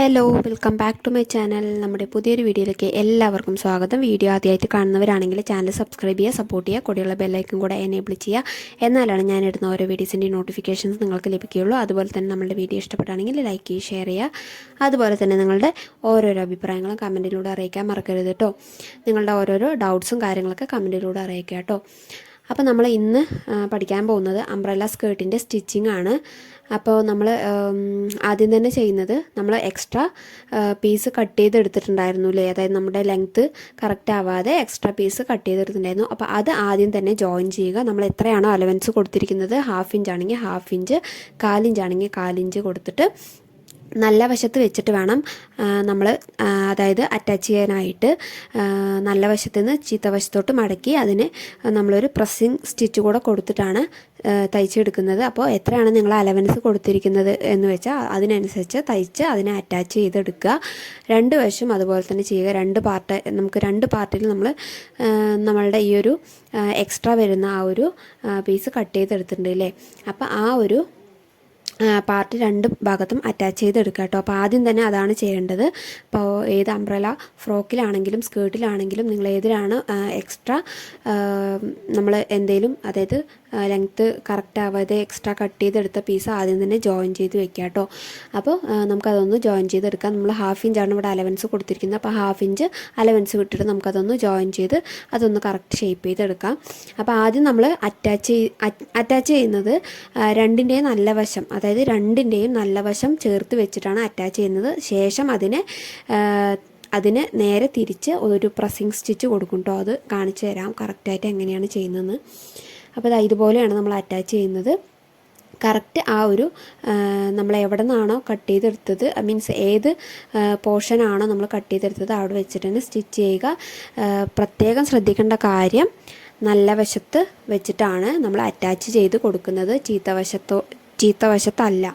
Hello welcome back to my channel. നമ്മുടെ പുതിയൊരു വീഡിയോയിലേക്ക് എല്ലാവർക്കും സ്വാഗതം. വീഡിയോ ആദ്യമായിട്ട് കാണുന്നവരാണെങ്കിൽ ചാനൽ സബ്സ്ക്രൈബ് ചെയ്യുക സപ്പോർട്ട് ചെയ്യുക കൂടെയുള്ള ബെല്ലൈക്കും കൂടെ എനേബിൾ ചെയ്യുക. എന്നാലാണ് ഞാൻ ഇടുന്ന ഓരോ വീഡിയോസിന്റെ നോട്ടിഫിക്കേഷൻസ് നിങ്ങൾക്ക് ലഭിക്കുകയുള്ളൂ. അതുപോലെ തന്നെ നമ്മുടെ വീഡിയോ ഇഷ്ടപ്പെട്ടാണെങ്കിൽ ലൈക്ക് ചെയ്യുക ഷെയർ ചെയ്യുക. അതുപോലെ തന്നെ നിങ്ങളുടെ ഓരോരോ അഭിപ്രായങ്ങളും കമന്റിലൂടെ അറിയിക്കാൻ മറക്കരുത് കേട്ടോ നിങ്ങളുടെ ഓരോരോ ഡൗട്ട്സും കാര്യങ്ങളൊക്കെ കമന്റിലൂടെ അറിയിക്കുക കേട്ടോ അപ്പോൾ നമ്മൾ ഇന്ന് പഠിക്കാൻ പോകുന്നത് അംബ്രല്ല സ്കേർട്ടിന്റെ സ്റ്റിച്ചിങ് ആണ്. അപ്പോൾ നമ്മൾ ആദ്യം തന്നെ ചെയ്യുന്നത് നമ്മൾ എക്സ്ട്രാ പീസ് കട്ട് ചെയ്ത് എടുത്തിട്ടുണ്ടായിരുന്നു അല്ലേ? അതായത് നമ്മുടെ ലെങ്ത്ത് കറക്റ്റ് ആവാതെ എക്സ്ട്രാ പീസ് കട്ട് ചെയ്തെടുത്തിട്ടുണ്ടായിരുന്നു. അപ്പോൾ അത് ആദ്യം തന്നെ ജോയിൻ ചെയ്യുക. നമ്മൾ എത്രയാണോ അലവൻസ് കൊടുത്തിരിക്കുന്നത്? ഹാഫ് ഇഞ്ച് ആണെങ്കിൽ ഹാഫ് ഇഞ്ച് കാലിഞ്ച് ആണെങ്കിൽ കാലിഞ്ച് കൊടുത്തിട്ട് നല്ല വശത്ത് വെച്ചിട്ട് വേണം നമ്മൾ അതായത് അറ്റാച്ച് ചെയ്യാനായിട്ട്. നല്ല വശത്ത് നിന്ന് ചീത്ത വശത്തോട്ട് മടക്കി അതിന് നമ്മളൊരു പ്രസ്സിങ് സ്റ്റിച്ച് കൂടെ കൊടുത്തിട്ടാണ് തയ്ച്ചെടുക്കുന്നത്. അപ്പോൾ എത്രയാണ് നിങ്ങൾ അലവൻസ് കൊടുത്തിരിക്കുന്നത് എന്ന് വെച്ചാൽ അതിനനുസരിച്ച് തയ്ച്ച് അതിനെ അറ്റാച്ച് ചെയ്തെടുക്കുക. രണ്ട് വശം അതുപോലെ തന്നെ ചെയ്യുക. രണ്ട് പാർട്ട് നമുക്ക് രണ്ട് പാർട്ടിൽ നമ്മൾ നമ്മളുടെ ഈ ഒരു എക്സ്ട്രാ വരുന്ന ആ ഒരു പീസ് കട്ട് ചെയ്തെടുത്തിട്ടുണ്ട് അല്ലേ അപ്പോൾ ആ ഒരു പാർട്ട് രണ്ട് ഭാഗത്തും അറ്റാച്ച് ചെയ്തെടുക്കുക കേട്ടോ. അപ്പോൾ ആദ്യം തന്നെ അതാണ് ചെയ്യേണ്ടത്. അപ്പോൾ ഏത് അംബ്രല ഫ്രോക്കിലാണെങ്കിലും സ്കേർട്ടിലാണെങ്കിലും നിങ്ങൾ ഏതിലാണ് എക്സ്ട്രാ നമ്മൾ എന്തെങ്കിലും അതായത് ലെങ്ത്ത് കറക്റ്റ് ആവാതെ എക്സ്ട്രാ കട്ട് ചെയ്തെടുത്ത പീസ് ആദ്യം തന്നെ ജോയിൻ ചെയ്ത് വെക്കുക കേട്ടോ അപ്പോൾ നമുക്കതൊന്ന് ജോയിൻ ചെയ്തെടുക്കാം. നമ്മൾ ഹാഫ് ഇഞ്ചാണ് ഇവിടെ അലവൻസ് കൊടുത്തിരിക്കുന്നത്. അപ്പോൾ ഹാഫ് ഇഞ്ച് അലവൻസ് വിട്ടിട്ട് നമുക്കതൊന്ന് ജോയിൻ ചെയ്ത് അതൊന്ന് കറക്റ്റ് ഷേപ്പ് ചെയ്തെടുക്കാം. അപ്പോൾ ആദ്യം നമ്മൾ അറ്റാച്ച് അറ്റാച്ച് ചെയ്യുന്നത് രണ്ടിന്റെയും നല്ല വശം അതായത് രണ്ടിന്റെയും നല്ല വശം ചേർത്ത് വെച്ചിട്ടാണ് അറ്റാച്ച് ചെയ്യുന്നത്. ശേഷം അതിനെ അതിന് നേരെ തിരിച്ച് ഒരു പ്രസ്സിങ് സ്റ്റിച്ച് കൊടുക്കും കേട്ടോ അത് കാണിച്ചു തരാം. കറക്റ്റായിട്ട് എങ്ങനെയാണ് ചെയ്യുന്നതെന്ന്. അപ്പോൾ ഇതുപോലെയാണ് നമ്മൾ അറ്റാച്ച് ചെയ്യുന്നത്. കറക്റ്റ് ആ ഒരു നമ്മൾ എവിടെ നിന്നാണോ കട്ട് ചെയ്തെടുത്തത് മീൻസ് ഏത് പോർഷനാണോ നമ്മൾ കട്ട് ചെയ്തെടുത്തത് അവിടെ വെച്ചിട്ട് തന്നെ സ്റ്റിച്ച് ചെയ്യുക. പ്രത്യേകം ശ്രദ്ധിക്കേണ്ട കാര്യം നല്ല വശത്ത് വെച്ചിട്ടാണ് നമ്മൾ അറ്റാച്ച് ചെയ്ത് കൊടുക്കുന്നത്. ചീത്ത വശത്തോ ചീത്ത വശത്തല്ല.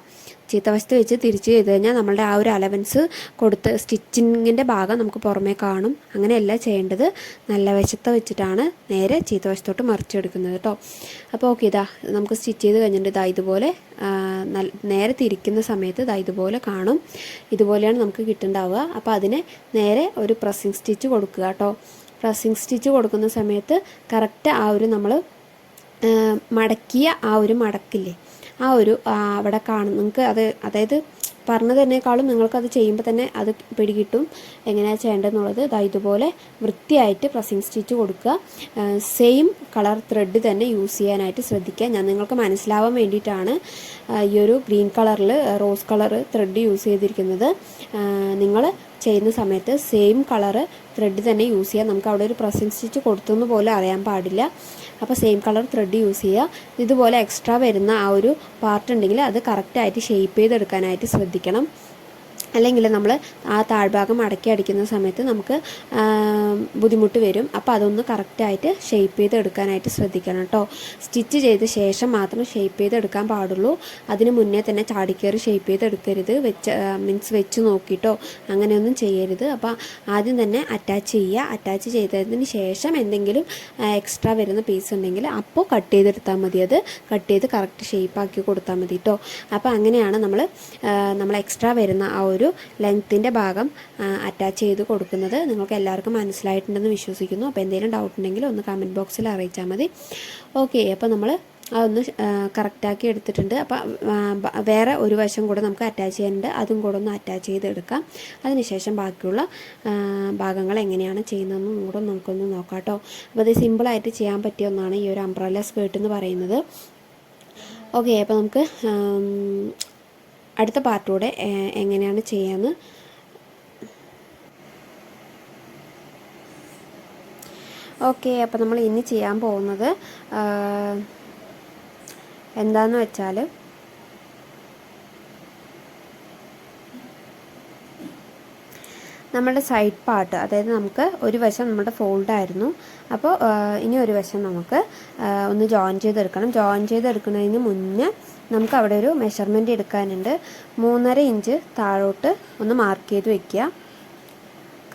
ചീത്ത വശത്ത് വെച്ച് തിരിച്ച് ചെയ്ത് കഴിഞ്ഞാൽ നമ്മളുടെ ആ ഒരു അലവൻസ് കൊടുത്ത് സ്റ്റിച്ചിങ്ങിന്റെ ഭാഗം നമുക്ക് പുറമേ കാണും. അങ്ങനെയല്ല ചെയ്യേണ്ടത്. നല്ല വശത്ത് വെച്ചിട്ടാണ് നേരെ ചീത്ത വശത്തോട്ട് മറിച്ചെടുക്കുന്നത് കേട്ടോ അപ്പോൾ ഓക്കെ ഇതാ നമുക്ക് സ്റ്റിച്ച് ചെയ്ത് കഴിഞ്ഞിട്ട് ഇതാ ഇതുപോലെ നേരെ തിരിക്കുന്ന സമയത്ത് ഇതാ ഇതുപോലെ കാണും. ഇതുപോലെയാണ് നമുക്ക് കിട്ടുന്നുണ്ടാവുക അപ്പോൾ അതിന് നേരെ ഒരു പ്രസ്സിങ് സ്റ്റിച്ച് കൊടുക്കുക കേട്ടോ പ്രസ്സിങ് സ്റ്റിച്ച് കൊടുക്കുന്ന സമയത്ത് കറക്റ്റ് ആ ഒരു നമ്മൾ മടക്കിയ ആ ഒരു മടക്കില്ലേ? ആ ഒരു അവിടെ കാണും. നിങ്ങൾക്ക് അത് അതായത് പറഞ്ഞു തന്നേക്കാളും നിങ്ങൾക്കത് ചെയ്യുമ്പോൾ തന്നെ അത് പിടികിട്ടും. എങ്ങനെയാണ് ചെയ്യേണ്ടതെന്നുള്ളത് ഇതാ ഇതുപോലെ വൃത്തിയായിട്ട് പ്രസിംഗ് സ്റ്റിച്ച് കൊടുക്കുക. സെയിം കളർ ത്രെഡ് തന്നെ യൂസ് ചെയ്യാനായിട്ട് ശ്രദ്ധിക്കുക. ഞാൻ നിങ്ങൾക്ക് മനസ്സിലാവാൻ വേണ്ടിയിട്ടാണ് ഈ ഒരു ഗ്രീൻ കളറിൽ റോസ് കളർ ത്രെഡ് യൂസ് ചെയ്തിരിക്കുന്നത്. നിങ്ങൾ ചെയ്യുന്ന സമയത്ത് സെയിം കളറ് ത്രെഡ് തന്നെ യൂസ് ചെയ്യുക നമുക്ക് അവിടെ ഒരു പ്രസിംഗ് സ്റ്റിച്ച് കൊടുത്തെന്ന് പോലും അറിയാൻ പാടില്ല. അപ്പോൾ സെയിം കളർ ത്രെഡ് യൂസ് ചെയ്യുക. ഇതുപോലെ എക്സ്ട്രാ വരുന്ന ആ ഒരു പാർട്ട് ഉണ്ടെങ്കിൽ അത് കറക്റ്റായിട്ട് ഷേപ്പ് ചെയ്തെടുക്കാനായിട്ട് ശ്രദ്ധിക്കണം. അല്ലെങ്കിൽ നമ്മൾ ആ താഴ്ഭാഗം അടക്കി അടിക്കുന്ന സമയത്ത് നമുക്ക് ബുദ്ധിമുട്ട് വരും. അപ്പോൾ അതൊന്ന് കറക്റ്റായിട്ട് ഷേപ്പ് ചെയ്തെടുക്കാനായിട്ട് ശ്രദ്ധിക്കണം കേട്ടോ. സ്റ്റിച്ച് ചെയ്ത ശേഷം മാത്രം ഷേപ്പ് ചെയ്തെടുക്കാൻ പാടുള്ളൂ. അതിന് മുന്നേ തന്നെ ചാടിക്കയറി ഷേപ്പ് ചെയ്തെടുക്കരുത് വെച്ച് മീൻസ് വെച്ച് നോക്കിയിട്ടോ അങ്ങനെയൊന്നും ചെയ്യരുത്. അപ്പോൾ ആദ്യം തന്നെ അറ്റാച്ച് ചെയ്യുക. അറ്റാച്ച് ചെയ്തതിന് ശേഷം എന്തെങ്കിലും എക്സ്ട്രാ വരുന്ന പീസ് ഉണ്ടെങ്കിൽ അപ്പോൾ കട്ട് ചെയ്തെടുത്താൽ മതി. അത് കട്ട് ചെയ്ത് കറക്റ്റ് ഷേപ്പ് ആക്കി കൊടുത്താൽ മതി കേട്ടോ. അപ്പോൾ അങ്ങനെയാണ് നമ്മൾ നമ്മൾ എക്സ്ട്രാ വരുന്ന ആ ഒരു ലെങ്ത്തിന്റെ ഭാഗം അറ്റാച്ച് ചെയ്ത് കൊടുക്കുന്നത് നിങ്ങൾക്ക് എല്ലാവർക്കും മനസ്സിലായിട്ടുണ്ടെന്ന് വിശ്വസിക്കുന്നു. അപ്പോൾ എന്തെങ്കിലും ഡൗട്ട് ഉണ്ടെങ്കിൽ ഒന്ന് കമന്റ് ബോക്സിൽ അറിയിച്ചാൽ മതി. ഓക്കെ അപ്പോൾ നമ്മൾ അതൊന്ന് കറക്റ്റാക്കി എടുത്തിട്ടുണ്ട്. അപ്പോൾ വേറെ ഒരു വശം കൂടെ നമുക്ക് അറ്റാച്ച് ചെയ്യാനുണ്ട്. അതും കൂടെ ഒന്ന് അറ്റാച്ച് ചെയ്തെടുക്കാം. അതിനുശേഷം ബാക്കിയുള്ള ഭാഗങ്ങൾ എങ്ങനെയാണ് ചെയ്യുന്നതെന്നും കൂടെ നമുക്കൊന്ന് നോക്കാം കേട്ടോ. അപ്പോൾ അത് സിമ്പിളായിട്ട് ചെയ്യാൻ പറ്റിയ ഒന്നാണ് ഈ ഒരു അംബ്രല്ല സ്കേർട്ട് എന്ന് പറയുന്നത്. ഓക്കെ അപ്പോൾ നമുക്ക് അടുത്ത പാർട്ടിലൂടെ എങ്ങനെയാണ് ചെയ്യാമെന്ന് ഓക്കെ അപ്പോൾ നമ്മൾ ഇനി ചെയ്യാൻ പോകുന്നത് എന്താണെന്ന് വെച്ചാൽ നമ്മുടെ സൈഡ് പാർട്ട് അതായത് നമുക്ക് ഒരു വശം നമ്മുടെ ഫോൾഡ് ആയിരുന്നു. അപ്പോൾ ഇനി ഒരു വശം നമുക്ക് ഒന്ന് ജോയിൻ ചെയ്തെടുക്കണം. ജോയിൻ ചെയ്തെടുക്കുന്നതിന് മുന്നേ നമുക്ക് അവിടെ ഒരു മെഷർമെന്റ് എടുക്കാനുണ്ട്. മൂന്നര ഇഞ്ച് താഴോട്ട് ഒന്ന് മാർക്ക് ചെയ്ത് വെക്കുക.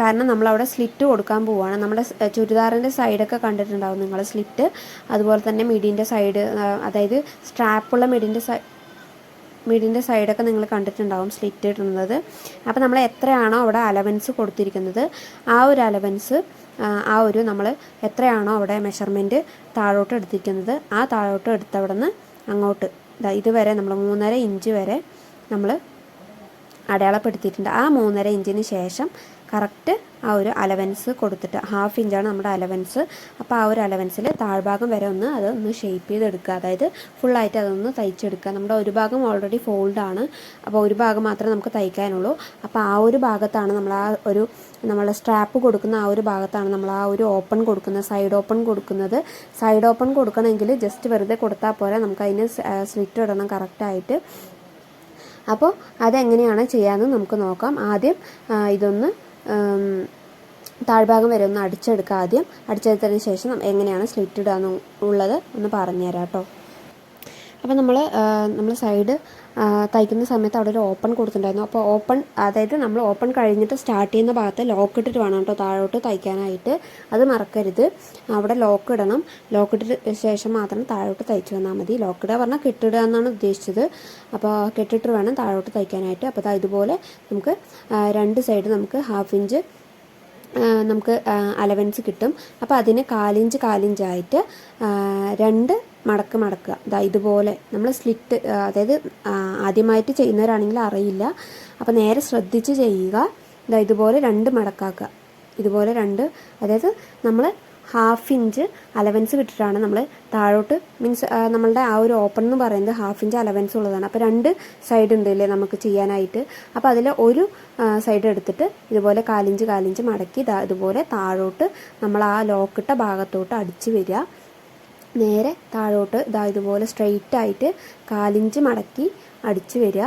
കാരണം നമ്മളവിടെ സ്ലിറ്റ് കൊടുക്കാൻ പോവുകയാണ് നമ്മുടെ ചുരിദാറിന്റെ സൈഡൊക്കെ കണ്ടിട്ടുണ്ടാവും നിങ്ങൾ സ്ലിറ്റ് അതുപോലെ തന്നെ മിഡിന്റെ സൈഡ് അതായത് സ്ട്രാപ്പുള്ള മിഡിന്റെ മിഡിന്റെ സൈഡൊക്കെ നിങ്ങൾ കണ്ടിട്ടുണ്ടാവും സ്ലിറ്റ് ഇടുന്നത്. അപ്പോൾ നമ്മൾ എത്രയാണോ അവിടെ അലവൻസ് കൊടുത്തിരിക്കുന്നത്. ആ ഒരു അലവൻസ് ആ ഒരു നമ്മൾ എത്രയാണോ അവിടെ മെഷർമെന്റ് താഴോട്ട് എടുത്തിരിക്കുന്നത്. ആ താഴോട്ട് എടുത്തവിടെ നിന്ന് അങ്ങോട്ട് ഇതുവരെ നമ്മൾ മൂന്നര ഇഞ്ച് വരെ നമ്മൾ അടയാളപ്പെടുത്തിയിട്ടുണ്ട്. ആ മൂന്നര ഇഞ്ചിന് ശേഷം കറക്റ്റ് ആ ഒരു അലവൻസ് കൊടുത്തിട്ട് ഹാഫ് ഇഞ്ചാണ് നമ്മുടെ അലവൻസ്. അപ്പോൾ ആ ഒരു അലവൻസിൽ താഴ്ഭാഗം വരെ ഒന്ന് അതൊന്ന് ഷേപ്പ് ചെയ്തെടുക്കുക. അതായത് ഫുള്ളായിട്ട് അതൊന്ന് തയ്ച്ചെടുക്കുക. നമ്മുടെ ഒരു ഭാഗം ഓൾറെഡി ഫോൾഡാണ് അപ്പോൾ ഒരു ഭാഗം മാത്രമേ നമുക്ക് തയ്ക്കാനുള്ളൂ. അപ്പോൾ ആ ഒരു ഭാഗത്താണ് നമ്മൾ ആ ഒരു നമ്മൾ സ്ട്രാപ്പ് കൊടുക്കുന്ന ആ ഒരു ഭാഗത്താണ് നമ്മൾ ആ ഒരു ഓപ്പൺ കൊടുക്കുന്നത് സൈഡ് ഓപ്പൺ കൊടുക്കുന്നത്. സൈഡ് ഓപ്പൺ കൊടുക്കണമെങ്കിൽ ജസ്റ്റ് വെറുതെ കൊടുത്താൽ പോരെ. നമുക്ക് അതിന് സ്ലിറ്റ് ഇടണം കറക്റ്റായിട്ട് അപ്പോൾ അതെങ്ങനെയാണ് ചെയ്യാമെന്ന് നമുക്ക് നോക്കാം. ആദ്യം ഇതൊന്ന് താഴ്ഭാഗം വരെ ഒന്ന് അടിച്ചെടുക്കുക ആദ്യം. അടിച്ചെടുത്തതിന് ശേഷം എങ്ങനെയാണ് സ്ലിറ്റ് ഇടുക എന്നുള്ളത് ഒന്ന് പറഞ്ഞുതരാം കേട്ടോ അപ്പോൾ നമ്മൾ നമ്മൾ സൈഡ് തയ്ക്കുന്ന സമയത്ത് അവിടെ ഒരു ഓപ്പൺ കൊടുത്തിട്ടുണ്ടായിരുന്നു. അപ്പോൾ ഓപ്പൺ അതായത് നമ്മൾ ഓപ്പൺ കഴിഞ്ഞിട്ട് സ്റ്റാർട്ട് ചെയ്യുന്ന ഭാഗത്ത് ലോക്ക് ഇട്ടിട്ട് വേണം കേട്ടോ താഴോട്ട് തയ്ക്കാനായിട്ട്. അത് മറക്കരുത്. അവിടെ ലോക്ക് ഇടണം. ലോക്ക് ഇട്ടിട്ട് ശേഷം മാത്രം താഴോട്ട് തയ്ച്ചു വന്നാൽ മതി. ലോക്ക് ഇടുക പറഞ്ഞാൽ കെട്ടിടുക എന്നാണ് ഉദ്ദേശിച്ചത്. അപ്പോൾ കെട്ടിട്ട് വേണം താഴോട്ട് തയ്ക്കാനായിട്ട്. അപ്പോൾ ഇതുപോലെ നമുക്ക് രണ്ട് സൈഡ് നമുക്ക് ഹാഫ് ഇഞ്ച് നമുക്ക് അലവൻസ് കിട്ടും. അപ്പോൾ അതിന് കാലിഞ്ച് കാലിഞ്ചായിട്ട് രണ്ട് മടക്ക് മടക്കുക. ഇതാ ഇതുപോലെ നമ്മൾ സ്ലിറ്റ് അതായത് ആദ്യമായിട്ട് ചെയ്യുന്നവരാണെങ്കിൽ അറിയില്ല. അപ്പോൾ നേരെ ശ്രദ്ധിച്ച് ചെയ്യുക. ഇതാ ഇതുപോലെ രണ്ട് മടക്കാക്കുക. ഇതുപോലെ രണ്ട് അതായത് നമ്മൾ ഹാഫ് ഇഞ്ച് അലവൻസ് വിട്ടിട്ടാണ് നമ്മൾ താഴോട്ട് മീൻസ് നമ്മളുടെ ആ ഒരു ഓപ്പൺ എന്ന് പറയുന്നത് ഹാഫ് ഇഞ്ച് അലവൻസ് ഉള്ളതാണ്. അപ്പോൾ രണ്ട് സൈഡ് ഉണ്ട് അല്ലേ നമുക്ക് ചെയ്യാനായിട്ട്. അപ്പോൾ അതിൽ ഒരു സൈഡ് എടുത്തിട്ട് ഇതുപോലെ കാലിഞ്ച് കാലിഞ്ച് മടക്കി ഇതുപോലെ താഴോട്ട് നമ്മൾ ആ ലോക്കിട്ട ഭാഗത്തോട്ട് അടിച്ച് വരിക. നേരെ താഴോട്ട് ഇതാ ഇതുപോലെ സ്ട്രെയിറ്റ് ആയിട്ട് കാലിഞ്ച് മടക്കി അടിച്ചു വരിക.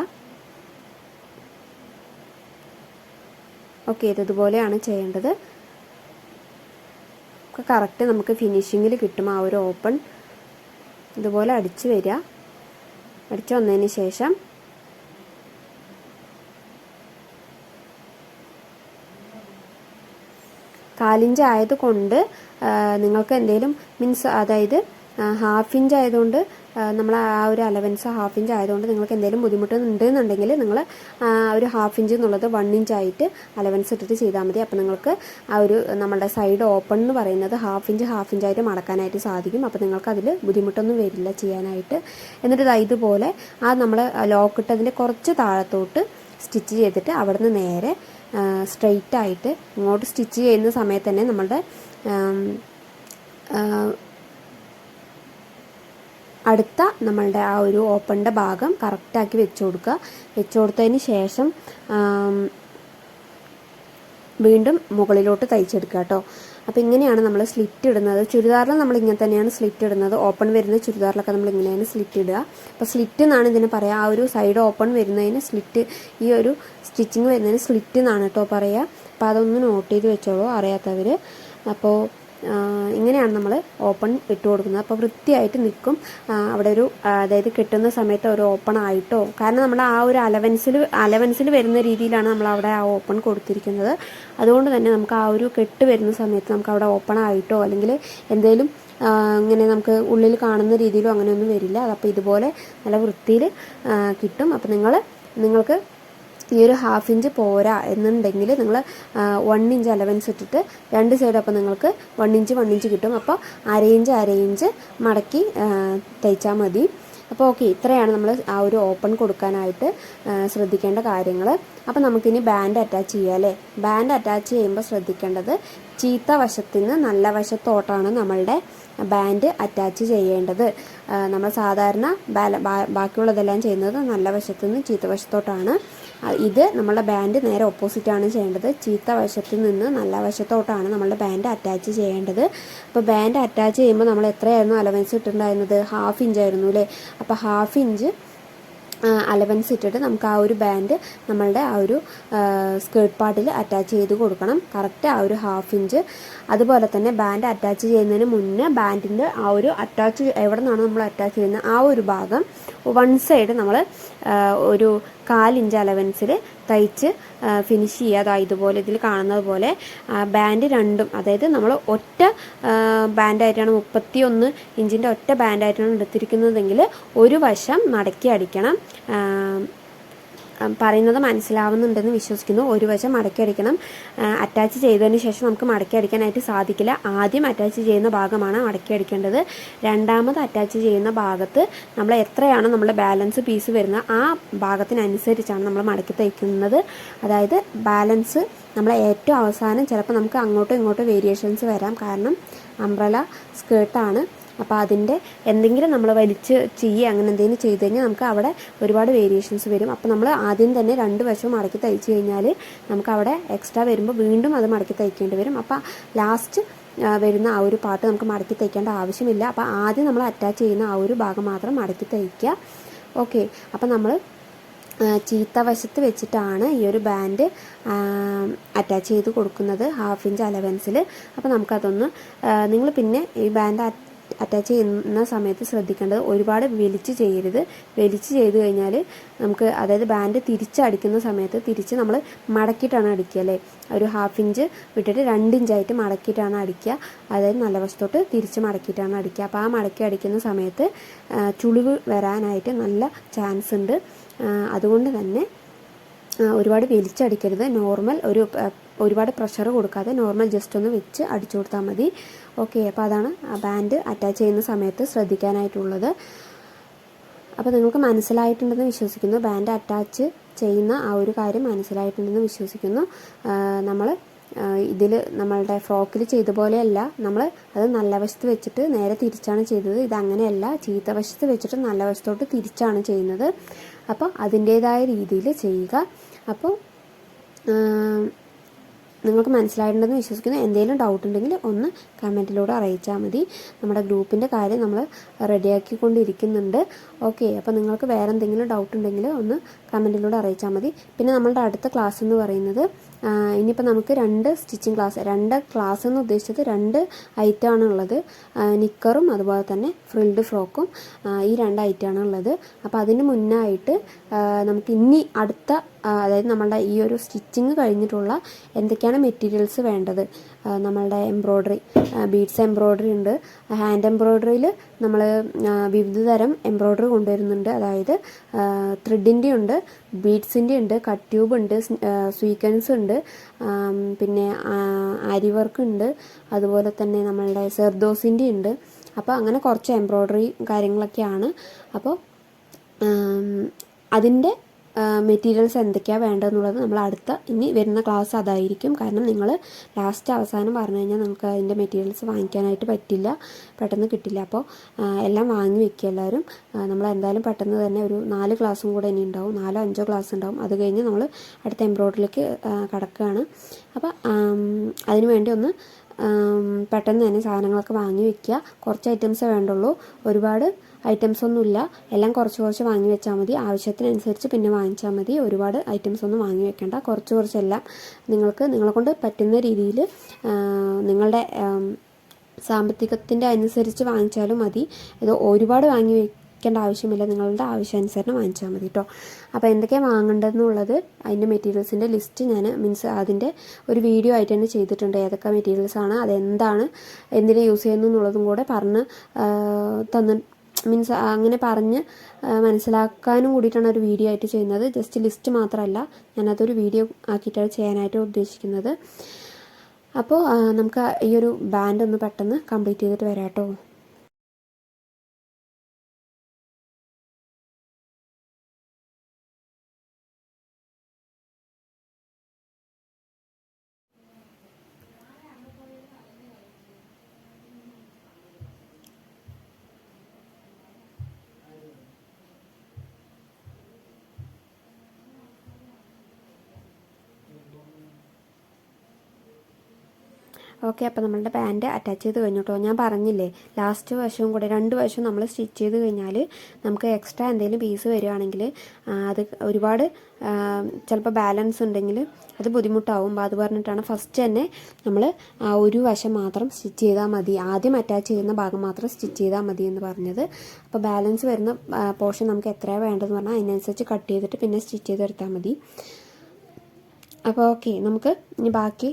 ഓക്കെ ഇതുപോലെയാണ് ചെയ്യേണ്ടത്. ഒക്കെ കറക്റ്റ് നമുക്ക് ഫിനിഷിങ്ങിൽ കിട്ടും. ആ ഒരു ഓപ്പൺ ഇതുപോലെ അടിച്ച് വരിക. അടിച്ച് വന്നതിന് ശേഷം കാലിഞ്ച് ആയതുകൊണ്ട് നിങ്ങൾക്ക് എന്തെങ്കിലും മീൻസ് അതായത് ഹാഫ് ഇഞ്ച് ആയതുകൊണ്ട് നമ്മൾ ആ ഒരു അലവൻസ് ഹാഫ് ഇഞ്ച് ആയതുകൊണ്ട് നിങ്ങൾക്ക് എന്തെങ്കിലും ബുദ്ധിമുട്ട് എന്നുണ്ടെങ്കിൽ നിങ്ങൾ ഒരു ഹാഫ് ഇഞ്ച് എന്നുള്ളത് വൺ ഇഞ്ച് ആയിട്ട് അലവൻസ് ഇട്ടിട്ട് ചെയ്താൽ മതി. അപ്പോൾ നിങ്ങൾക്ക് ആ ഒരു നമ്മുടെ സൈഡ് ഓപ്പൺ എന്ന് പറയുന്നത് ഹാഫ് ഇഞ്ച് ഹാഫ് ഇഞ്ച് ആയിട്ട് മടക്കാനായിട്ട് സാധിക്കും. അപ്പോൾ നിങ്ങൾക്ക് അതിൽ ബുദ്ധിമുട്ടൊന്നും വരില്ല ചെയ്യാനായിട്ട്. എന്നിട്ട് ദാ ഇതുപോലെ ആ നമ്മൾ ലോക്ക് ഇട്ടതിന്റെ കുറച്ച് താഴത്തോട്ട് സ്റ്റിച്ച് ചെയ്തിട്ട് അവിടുന്ന് നേരെ സ്ട്രെയിറ്റ് ആയിട്ട് ഇങ്ങോട്ട് സ്റ്റിച്ച് ചെയ്യുന്ന സമയത്ത് തന്നെ നമ്മളുടെ അടുത്ത നമ്മളുടെ ആ ഒരു ഓപ്പണിന്റെ ഭാഗം കറക്റ്റാക്കി വെച്ച് കൊടുക്കുക. വെച്ച് കൊടുത്തതിന് ശേഷം വീണ്ടും മുകളിലോട്ട് തയ്ച്ചെടുക്കുക കേട്ടോ. അപ്പോൾ ഇങ്ങനെയാണ് നമ്മൾ സ്ലിറ്റ് ഇടുന്നത്. ചുരിദാറിൽ നമ്മൾ ഇങ്ങനെ തന്നെയാണ് സ്ലിറ്റ് ഇടുന്നത്. ഓപ്പൺ വരുന്ന ചുരിദാറിലൊക്കെ നമ്മൾ ഇങ്ങനെയാണ് സ്ലിറ്റ് ഇടുക. അപ്പോൾ സ്ലിറ്റ് എന്നാണ് ഇതിന് പറയുക ആ ഒരു സൈഡ് ഓപ്പൺ വരുന്നതിന് സ്ലിറ്റ് ഈ ഒരു സ്റ്റിച്ചിങ് വരുന്നതിന് സ്ലിറ്റ് എന്നാണ് കേട്ടോ പറയുക അപ്പോൾ അതൊന്ന് നോട്ട് ചെയ്ത് വെച്ചോളൂ അറിയാത്തവർ അപ്പോൾ ഇങ്ങനെയാണ് നമ്മൾ ഓപ്പൺ ഇട്ട് കൊടുക്കുന്നത്. അപ്പോൾ വൃത്തിയായിട്ട് നിൽക്കും അവിടെ ഒരു അതായത് കിട്ടുന്ന സമയത്ത് ഒരു ഓപ്പൺ ആയിട്ടോ. കാരണം നമ്മൾ ആ ഒരു അലവൻസിൽ അലവൻസിൽ വരുന്ന രീതിയിലാണ് നമ്മൾ അവിടെ ആ ഓപ്പൺ കൊടുത്തിരിക്കുന്നത്. അതുകൊണ്ട് തന്നെ നമുക്ക് ആ ഒരു കെട്ട് വരുന്ന സമയത്ത് നമുക്ക് അവിടെ ഓപ്പൺ ആയിട്ടോ അല്ലെങ്കിൽ എന്തെങ്കിലും ഇങ്ങനെ നമുക്ക് ഉള്ളിൽ കാണുന്ന രീതിയിലോ അങ്ങനെയൊന്നും വരില്ല. അതപ്പോൾ ഇതുപോലെ നല്ല വൃത്തിയിൽ കിട്ടും. അപ്പോൾ നിങ്ങൾ നിങ്ങൾക്ക് ഈ ഒരു ഹാഫ് ഇഞ്ച് പോരാ എന്നുണ്ടെങ്കിൽ നിങ്ങൾ വൺ ഇഞ്ച് അലവൻസ് ഇട്ടിട്ട് രണ്ട് സൈഡ് അപ്പോൾ നിങ്ങൾക്ക് വൺ ഇഞ്ച് വൺ ഇഞ്ച് കിട്ടും. അപ്പോൾ അര ഇഞ്ച് അര ഇഞ്ച് മടക്കി തയ്ച്ചാൽ മതി. അപ്പോൾ ഓക്കെ ഇത്രയാണ് നമ്മൾ ആ ഒരു ഓപ്പൺ കൊടുക്കാനായിട്ട് ശ്രദ്ധിക്കേണ്ട കാര്യങ്ങൾ. അപ്പോൾ നമുക്കിനി ബാൻഡ് അറ്റാച്ച് ചെയ്യാം അല്ലേ? ബാൻഡ് അറ്റാച്ച് ചെയ്യുമ്പോൾ ശ്രദ്ധിക്കേണ്ടത് ചീത്ത വശത്ത് നിന്ന് നല്ല വശത്തോട്ടാണ് നമ്മളുടെ ബാൻഡ് അറ്റാച്ച് ചെയ്യേണ്ടത്. നമ്മൾ സാധാരണ ബാല ബാക്കിയുള്ളതെല്ലാം ചെയ്യുന്നത് നല്ല വശത്തു നിന്ന് ചീത്ത വശത്തോട്ടാണ്. ഇത് നമ്മളുടെ ബാൻഡ് നേരെ ഓപ്പോസിറ്റാണ് ചെയ്യേണ്ടത്. ചീത്ത വശത്തു നിന്ന് നല്ല വശത്തോട്ടാണ് നമ്മളുടെ ബാൻഡ് അറ്റാച്ച് ചെയ്യേണ്ടത്. അപ്പോൾ ബാൻഡ് അറ്റാച്ച് ചെയ്യുമ്പോൾ നമ്മൾ എത്രയായിരുന്നു അലവൻസ് ഇട്ടിട്ടുണ്ടായിരുന്നത്? ഹാഫ് ഇഞ്ചായിരുന്നു അല്ലേ? അപ്പോൾ ഹാഫ് ഇഞ്ച് അലവൻസ് ഇട്ടിട്ട് നമുക്ക് ആ ഒരു ബാൻഡ് നമ്മളുടെ ആ ഒരു സ്കേർട്ട് പാർട്ടിൽ അറ്റാച്ച് ചെയ്ത് കൊടുക്കണം. കറക്റ്റ് ആ ഒരു ഹാഫ് ഇഞ്ച് അതുപോലെ തന്നെ ബാൻഡ് അറ്റാച്ച് ചെയ്യുന്നതിന് മുന്നേ ബാൻഡിന്റെ ആ ഒരു അറ്റാച്ച് എവിടെ നിന്നാണ് നമ്മൾ അറ്റാച്ച് ചെയ്യുന്നത് ആ ഒരു ഭാഗം വൺ സൈഡ് നമ്മൾ ഒരു കാലിഞ്ച് അലവൻസിൽ തയ്ച്ച് ഫിനിഷ് ചെയ്യുക. അതാ ഇതുപോലെ ഇതിൽ കാണുന്നത് പോലെ ബാൻഡ് രണ്ടും അതായത് നമ്മൾ ഒറ്റ ബാൻഡായിട്ടാണ് മുപ്പത്തി ഒന്ന് ഇഞ്ചിന്റെ ഒറ്റ ബാൻഡായിട്ടാണ് എടുത്തിരിക്കുന്നതെങ്കിൽ ഒരു വശം മടക്കി അടിക്കണം. പറയുന്നത് മനസ്സിലാവുന്നുണ്ടെന്ന് വിശ്വസിക്കുന്നു. ഒരു വശം മടക്കി അടിക്കണം. അറ്റാച്ച് ചെയ്തതിന് ശേഷം നമുക്ക് മടക്കി അടിക്കാനായിട്ട് സാധിക്കില്ല. ആദ്യം അറ്റാച്ച് ചെയ്യുന്ന ഭാഗമാണ് മടക്കി അടിക്കേണ്ടത്. രണ്ടാമത് അറ്റാച്ച് ചെയ്യുന്ന ഭാഗത്ത് നമ്മൾ എത്രയാണ് നമ്മുടെ ബാലൻസ് പീസ് വരുന്നത് ആ ഭാഗത്തിനനുസരിച്ചാണ് നമ്മൾ മടക്കി തയ്ക്കുന്നത്. അതായത് ബാലൻസ് നമ്മൾ ഏറ്റവും അവസാനം ചിലപ്പോൾ നമുക്ക് അങ്ങോട്ടും ഇങ്ങോട്ടും വേരിയേഷൻസ് വരാം. കാരണം അംബ്രല സ്കേർട്ടാണ് അപ്പോൾ അതിന്റെ എന്തെങ്കിലും നമ്മൾ വലിച്ച് ചെയ്യുക അങ്ങനെ എന്തെങ്കിലും ചെയ്ത് കഴിഞ്ഞാൽ നമുക്ക് അവിടെ ഒരുപാട് വേരിയേഷൻസ് വരും. അപ്പോൾ നമ്മൾ ആദ്യം തന്നെ രണ്ട് വശവും മടക്കി തയ്ച്ച് കഴിഞ്ഞാൽ നമുക്ക് അവിടെ എക്സ്ട്രാ വരുമ്പോൾ വീണ്ടും അത് മടക്കി തയ്ക്കേണ്ടി വരും. അപ്പോൾ ലാസ്റ്റ് വരുന്ന ആ ഒരു പാട്ട് നമുക്ക് മടക്കി തയ്ക്കേണ്ട ആവശ്യമില്ല. അപ്പോൾ ആദ്യം നമ്മൾ അറ്റാച്ച് ചെയ്യുന്ന ആ ഒരു ഭാഗം മാത്രം മടക്കി തയ്ക്കുക. ഓക്കെ അപ്പോൾ നമ്മൾ ചീത്ത വശത്ത് വെച്ചിട്ടാണ് ഈ ഒരു ബാൻഡ് അറ്റാച്ച് ചെയ്ത് കൊടുക്കുന്നത് ഹാഫ് ഇഞ്ച് അലവൻസിൽ അപ്പോൾ നമുക്കതൊന്ന് നിങ്ങൾ പിന്നെ ഈ ബാൻഡ് അറ്റാച്ച് ചെയ്യുന്ന സമയത്ത് ശ്രദ്ധിക്കേണ്ടത് ഒരുപാട് വലിച്ച് ചെയ്യരുത്. വലിച്ച് ചെയ്ത് കഴിഞ്ഞാൽ നമുക്ക് അതായത് ബാൻഡ് തിരിച്ചടിക്കുന്ന സമയത്ത് തിരിച്ച് നമ്മൾ മടക്കിയിട്ടാണ് അടിക്കുക അല്ലേ? ഒരു ഹാഫ് ഇഞ്ച് വിട്ടിട്ട് രണ്ട് ഇഞ്ചായിട്ട് മടക്കിയിട്ടാണ് അടിക്കുക. അതായത് നല്ല വശത്തോട്ട് തിരിച്ച് മടക്കിയിട്ടാണ് അടിക്കുക. അപ്പോൾ ആ മടക്കി അടിക്കുന്ന സമയത്ത് ചുളിവ് വരാനായിട്ട് നല്ല ചാൻസ് ഉണ്ട്. അതുകൊണ്ട് തന്നെ ഒരുപാട് വലിച്ചടിക്കരുത് നോർമൽ ഒരു ഒരുപാട് പ്രഷർ കൊടുക്കാതെ നോർമൽ ജസ്റ്റ് ഒന്ന് വെച്ച് അടിച്ചു കൊടുത്താൽ മതി. ഓക്കെ അപ്പോൾ അതാണ് ആ ബാൻഡ് അറ്റാച്ച് ചെയ്യുന്ന സമയത്ത് ശ്രദ്ധിക്കാനായിട്ടുള്ളത്. അപ്പോൾ നിങ്ങൾക്ക് മനസ്സിലായിട്ടുണ്ടെന്ന് വിശ്വസിക്കുന്നു. ബാൻഡ് അറ്റാച്ച് ചെയ്യുന്ന ആ ഒരു കാര്യം മനസ്സിലായിട്ടുണ്ടെന്ന് വിശ്വസിക്കുന്നു. നമ്മൾ ഇതിൽ നമ്മളുടെ ഫ്രോക്കിൽ ചെയ്ത പോലെയല്ല. നമ്മൾ അത് നല്ല വശത്ത് വെച്ചിട്ട് നേരെ തിരിച്ചാണ് ചെയ്തത്. ഇത് ചീത്ത വശത്ത് വെച്ചിട്ട് നല്ല വശത്തോട്ട് തിരിച്ചാണ് ചെയ്യുന്നത്. അപ്പോൾ അതിന്റേതായ രീതിയിൽ ചെയ്യുക. അപ്പോൾ നിങ്ങൾക്ക് മനസ്സിലായിട്ടുണ്ടെന്ന് വിശ്വസിക്കുന്നു. എന്തെങ്കിലും ഡൗട്ട് ഉണ്ടെങ്കിൽ ഒന്ന് കമന്റിലൂടെ അറിയിച്ചാൽ മതി. നമ്മുടെ ഗ്രൂപ്പിന്റെ കാര്യം നമ്മൾ റെഡിയാക്കിക്കൊണ്ടിരിക്കുന്നുണ്ട്. ഓക്കെ അപ്പോൾ നിങ്ങൾക്ക് വേറെ എന്തെങ്കിലും ഡൗട്ട് ഉണ്ടെങ്കിൽ ഒന്ന് കമന്റിലൂടെ അറിയിച്ചാൽ മതി. പിന്നെ നമ്മളുടെ അടുത്ത ക്ലാസ് എന്ന് പറയുന്നത് ഇനിയിപ്പോൾ നമുക്ക് രണ്ട് സ്റ്റിച്ചിങ് ക്ലാസ് രണ്ട് ക്ലാസ് എന്ന് ഉദ്ദേശിച്ചത് രണ്ട് ഐറ്റമാണ് ഉള്ളത്. നിക്കറും അതുപോലെ തന്നെ ഫ്രിൽഡ് ഫ്രോക്കും ഈ രണ്ട് ഐറ്റമാണ് ഉള്ളത്. അപ്പോൾ അതിന് മുന്നായിട്ട് നമുക്ക് ഇനി അടുത്ത അതായത് നമ്മളുടെ ഈ ഒരു സ്റ്റിച്ചിങ് കഴിഞ്ഞിട്ടുള്ള എന്തൊക്കെയാണ് മെറ്റീരിയൽസ് വേണ്ടത്? നമ്മളുടെ എംബ്രോയ്ഡറി ബീഡ്സ് എംബ്രോയ്ഡറി ഉണ്ട്. ഹാൻഡ് എംബ്രോയ്ഡറിയിൽ നമ്മൾ വിവിധ തരം എംബ്രോയ്ഡറി കൊണ്ടുവരുന്നുണ്ട്. അതായത് ത്രെഡിന്റെ ഉണ്ട് ബീഡ്സിന്റെ ഉണ്ട് കട്ട് ട്യൂബ് ഉണ്ട് സ്വീക്വൻസ് ഉണ്ട് ആം, പിന്നെ ആരി വർക്ക് ഉണ്ട് അതുപോലെ തന്നെ നമ്മളുടെ സെർദോസിന്റെ ഉണ്ട്. അപ്പോൾ അങ്ങനെ കുറച്ച് എംബ്രോയ്ഡറി കാര്യങ്ങളൊക്കെയാണ്. അപ്പോൾ അതിന്റെ മെറ്റീരിയൽസ് എന്തൊക്കെയാണ് വേണ്ടതെന്നുള്ളത് നമ്മൾ അടുത്ത ഇനി വരുന്ന ക്ലാസ് അതായിരിക്കും. കാരണം നിങ്ങൾ ലാസ്റ്റ് അവസാനം പറഞ്ഞു കഴിഞ്ഞാൽ നമുക്ക് അതിന്റെ മെറ്റീരിയൽസ് വാങ്ങിക്കാനായിട്ട് പറ്റില്ല. പെട്ടെന്ന് കിട്ടില്ല. അപ്പോൾ എല്ലാം വാങ്ങി വെക്കുക എല്ലാവരും. നമ്മൾ എന്തായാലും പെട്ടെന്ന് തന്നെ ഒരു നാല് ക്ലാസ്സും കൂടെ ഇനി ഉണ്ടാവും. നാലോ അഞ്ചോ ക്ലാസ് ഉണ്ടാവും. അത് കഴിഞ്ഞ് നമ്മൾ അടുത്ത എംബ്രോയ്ഡറിലേക്ക് കടക്കുകയാണ്. അപ്പോൾ അതിനുവേണ്ടി വേണ്ടി ഒന്ന് പെട്ടെന്ന് തന്നെ സാധനങ്ങളൊക്കെ വാങ്ങി വെക്കുക. കുറച്ച് ഐറ്റംസേ വേണ്ടുള്ളൂ. ഒരുപാട് ഐറ്റംസ് ഒന്നുമില്ല എല്ലാം കുറച്ച് കുറച്ച് വാങ്ങി വെച്ചാൽ മതി. ആവശ്യത്തിനനുസരിച്ച് പിന്നെ വാങ്ങിച്ചാൽ മതി. ഒരുപാട് ഐറ്റംസ് ഒന്നും വാങ്ങി വെക്കേണ്ട. കുറച്ച് കുറച്ചെല്ലാം നിങ്ങൾക്ക് നിങ്ങളെ കൊണ്ട് പറ്റുന്ന രീതിയിൽ നിങ്ങളുടെ സാമ്പത്തികത്തിന്റെ അനുസരിച്ച് വാങ്ങിച്ചാലും മതി. ഇത് ഒരുപാട് വാങ്ങി വെക്കേണ്ട ആവശ്യമില്ല. നിങ്ങളുടെ ആവശ്യാനുസരണം വാങ്ങിച്ചാൽ മതി കേട്ടോ അപ്പോൾ എന്തൊക്കെയാണ് വാങ്ങേണ്ടതെന്നുള്ളത് അതിന്റെ മെറ്റീരിയൽസിന്റെ ലിസ്റ്റ് ഞാൻ മീൻസ് അതിന്റെ ഒരു വീഡിയോ ആയിട്ട് തന്നെ ചെയ്തിട്ടുണ്ട്. ഏതൊക്കെ മെറ്റീരിയൽസാണ് അതെന്താണ് എന്തിനു യൂസ് ചെയ്യുന്നു എന്നുള്ളതും കൂടെ പറഞ്ഞ് തന്ന് മീൻസ് അങ്ങനെ പറഞ്ഞ് മനസ്സിലാക്കാനും കൂടിയിട്ടാണ് ഒരു വീഡിയോ ആയിട്ട് ചെയ്യുന്നത്. ജസ്റ്റ് ലിസ്റ്റ് മാത്രമല്ല ഞാനതൊരു വീഡിയോ ആക്കിയിട്ടാണ് ചെയ്യാനായിട്ട് ഉദ്ദേശിക്കുന്നത്. അപ്പോൾ നമുക്ക് ഈ ഒരു ബാൻഡ് ഒന്ന് പെട്ടെന്ന് കംപ്ലീറ്റ് ചെയ്തിട്ട് വരാം കേട്ടോ ഓക്കെ അപ്പോൾ നമ്മളുടെ പാന്റ് അറ്റാച്ച് ചെയ്ത് കഴിഞ്ഞു കേട്ടോ ഞാൻ പറഞ്ഞില്ലേ ലാസ്റ്റ് വശവും കൂടെ രണ്ട് വശവും നമ്മൾ സ്റ്റിച്ച് ചെയ്ത് കഴിഞ്ഞാൽ നമുക്ക് എക്സ്ട്രാ എന്തെങ്കിലും പീസ് വരികയാണെങ്കിൽ അത് ഒരുപാട് ചിലപ്പോൾ ബാലൻസ് ഉണ്ടെങ്കിൽ അത് ബുദ്ധിമുട്ടാവും. അപ്പോൾ അത് പറഞ്ഞിട്ടാണ് ഫസ്റ്റ് തന്നെ നമ്മൾ ആ ഒരു വശം മാത്രം സ്റ്റിച്ച് ചെയ്താൽ മതി. ആദ്യം അറ്റാച്ച് ചെയ്യുന്ന ഭാഗം മാത്രം സ്റ്റിച്ച് ചെയ്താൽ മതി എന്ന് പറഞ്ഞത്. അപ്പോൾ ബാലൻസ് വരുന്ന പോർഷൻ നമുക്ക് എത്രയാണ് വേണ്ടതെന്ന് പറഞ്ഞാൽ അതിനനുസരിച്ച് കട്ട് ചെയ്തിട്ട് പിന്നെ സ്റ്റിച്ച് ചെയ്തെടുത്താൽ മതി. അപ്പോൾ ഓക്കെ നമുക്ക് ഇനി ബാക്കി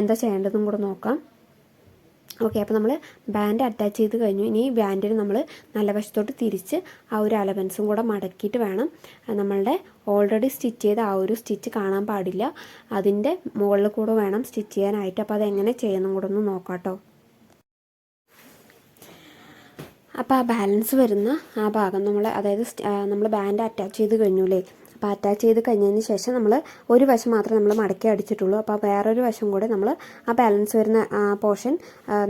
എന്താ ചെയ്യേണ്ടതെന്നും കൂടെ നോക്കാം. ഓക്കെ അപ്പോൾ നമ്മൾ ബാൻഡ് അറ്റാച്ച് ചെയ്ത് കഴിഞ്ഞു. ഇനി ബാൻഡിന് നമ്മൾ നല്ല വശത്തോട്ട് തിരിച്ച് ആ ഒരു അലവൻസും കൂടെ മടക്കിയിട്ട് വേണം. നമ്മളുടെ ഓൾറെഡി സ്റ്റിച്ച് ചെയ്ത ആ ഒരു സ്റ്റിച്ച് കാണാൻ പാടില്ല. അതിന്റെ മുകളിൽ കൂടെ വേണം സ്റ്റിച്ച് ചെയ്യാനായിട്ട്. അപ്പോൾ അതെങ്ങനെ ചെയ്യുന്നതും കൂടെ ഒന്ന് നോക്കാം കേട്ടോ അപ്പോൾ ആ ബാലൻസ് വരുന്ന ആ ഭാഗം നമ്മൾ അതായത് നമ്മൾ ബാൻഡ് അറ്റാച്ച് ചെയ്ത് കഴിഞ്ഞൂലേ അപ്പോൾ അറ്റാച്ച് ചെയ്ത് കഴിഞ്ഞതിന് ശേഷം നമ്മൾ ഒരു വശം മാത്രമേ നമ്മൾ മടക്കി അടിച്ചിട്ടുള്ളൂ. അപ്പോൾ വേറൊരു വശം കൂടെ നമ്മൾ ആ ബാലൻസ് വരുന്ന ആ പോർഷൻ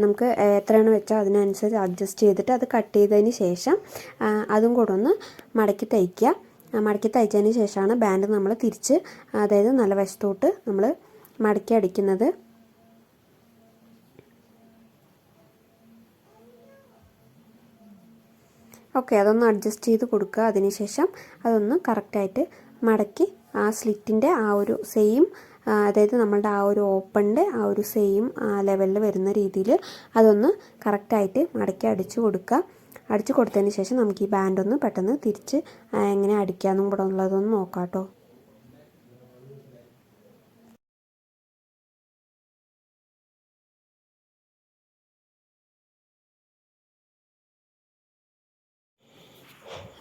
നമുക്ക് എത്രയാണ് വെച്ചാൽ അതിനനുസരിച്ച് അഡ്ജസ്റ്റ് ചെയ്തിട്ട് അത് കട്ട് ചെയ്തതിന് ശേഷം അതും കൂടെ ഒന്ന് മടക്കി തയ്ക്കുക. മടക്കി തയ്ച്ചതിന് ശേഷമാണ് ബാൻഡ് നമ്മൾ തിരിച്ച് അതായത് നല്ല വശത്തോട്ട് നമ്മൾ മടക്കി അടിക്കുന്നത്. ഓക്കെ അതൊന്ന് അഡ്ജസ്റ്റ് ചെയ്ത് കൊടുക്കുക. അതിനുശേഷം അതൊന്ന് കറക്റ്റായിട്ട് മടക്കി ആ സ്ലിറ്റിന്റെ ആ ഒരു സെയിം അതായത് നമ്മളുടെ ആ ഒരു ഓപ്പണിന്റെ ആ ഒരു സെയിം ലെവലിൽ വരുന്ന രീതിയിൽ അതൊന്ന് കറക്റ്റായിട്ട് മടക്കി അടിച്ചു കൊടുക്കുക. അടിച്ചു കൊടുത്തതിന് ശേഷം നമുക്ക് ഈ ബാൻഡ് ഒന്ന് പെട്ടെന്ന് തിരിച്ച് എങ്ങനെ അടിക്കാമെന്നും കൂടെ ഉള്ളതൊന്ന് നോക്കാം കേട്ടോ.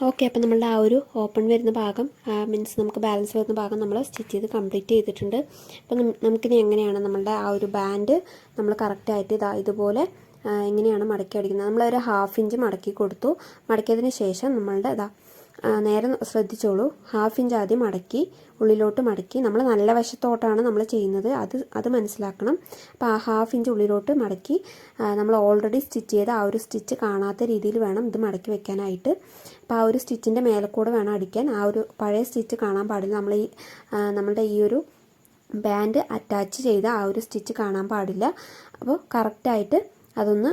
ഓക്കെ അപ്പോൾ നമ്മളുടെ ആ ഒരു ഓപ്പൺ വരുന്ന ഭാഗം മീൻസ് നമുക്ക് ബാലൻസ് വരുന്ന ഭാഗം നമ്മൾ സ്റ്റിച്ച് ചെയ്ത് കംപ്ലീറ്റ് ചെയ്തിട്ടുണ്ട്. അപ്പോൾ നമുക്കിനി എങ്ങനെയാണ് നമ്മളുടെ ആ ഒരു ബാൻഡ് നമ്മൾ കറക്റ്റായിട്ട് ഇതാ ഇതുപോലെ എങ്ങനെയാണ് മടക്കി അടിക്കുന്നത്? നമ്മളൊരു ഹാഫ് ഇഞ്ച് മടക്കി കൊടുത്തു. മടക്കിയതിന് ശേഷം നമ്മളുടെ ഇതാ നേരെ ശ്രദ്ധിച്ചോളൂ. ഹാഫ് ഇഞ്ച് ആദ്യം മടക്കി ഉള്ളിലോട്ട് മടക്കി. നമ്മൾ നല്ല വശത്തോട്ടാണ് നമ്മൾ ചെയ്യുന്നത്. അത് അത് മനസ്സിലാക്കണം. അപ്പോൾ ആ ഹാഫ് ഇഞ്ച് ഉള്ളിലോട്ട് മടക്കി നമ്മൾ ഓൾറെഡി സ്റ്റിച്ച് ചെയ്ത ആ ഒരു സ്റ്റിച്ച് കാണാത്ത രീതിയിൽ വേണം ഇത് മടക്കി വെക്കാനായിട്ട്. അപ്പോൾ ആ ഒരു സ്റ്റിച്ചിന്റെ മേലെക്കൂടെ കൂടെ വേണം അടിക്കാൻ. ആ ഒരു പഴയ സ്റ്റിച്ച് കാണാൻ പാടില്ല. നമ്മൾ ഈ നമ്മളുടെ ഈ ഒരു ബാൻഡ് അറ്റാച്ച് ചെയ്ത ആ ഒരു സ്റ്റിച്ച് കാണാൻ പാടില്ല. അപ്പോൾ കറക്റ്റായിട്ട് അതൊന്ന്